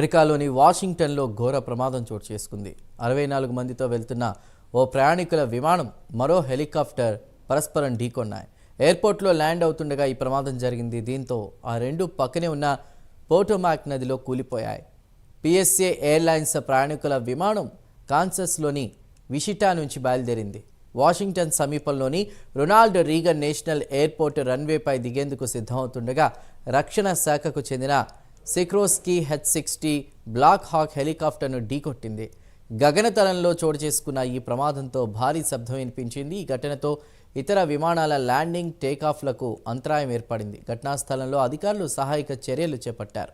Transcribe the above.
అమెరికాలోని వాషింగ్టన్లో ఘోర ప్రమాదం చోటు చేసుకుంది. అరవై నాలుగు మందితో వెళ్తున్న ఓ ప్రయాణికుల విమానం మరో హెలికాప్టర్ పరస్పరం ఢీకొన్నాయి. ఎయిర్పోర్ట్లో ల్యాండ్ అవుతుండగా ఈ ప్రమాదం జరిగింది. దీంతో ఆ రెండు పక్కనే ఉన్న పోటోమాక్ నదిలో కూలిపోయాయి. పిఎస్ఏ ఎయిర్లైన్స్ ప్రయాణికుల విమానం కాన్సస్లోని విషిటా నుంచి బయలుదేరింది. వాషింగ్టన్ సమీపంలోని రొనాల్డ్ రీగన్ నేషనల్ ఎయిర్పోర్ట్ రన్వేపై దిగేందుకు సిద్ధమవుతుండగా రక్షణ శాఖకు చెందిన Sikorsky H sixty Black Hawk హెలికాప్టర్ను ఢీకొట్టింది. గగనతలంలో చోటు చేసుకున్న ఈ ప్రమాదంతో భారీ శబ్దం వినిపించింది. ఈ ఘటనతో ఇతర విమానాల ల్యాండింగ్ టేకాఫ్లకు అంతరాయం ఏర్పడింది. ఘటనా స్థలంలో అధికారులు సహాయక చర్యలు చేపట్టారు.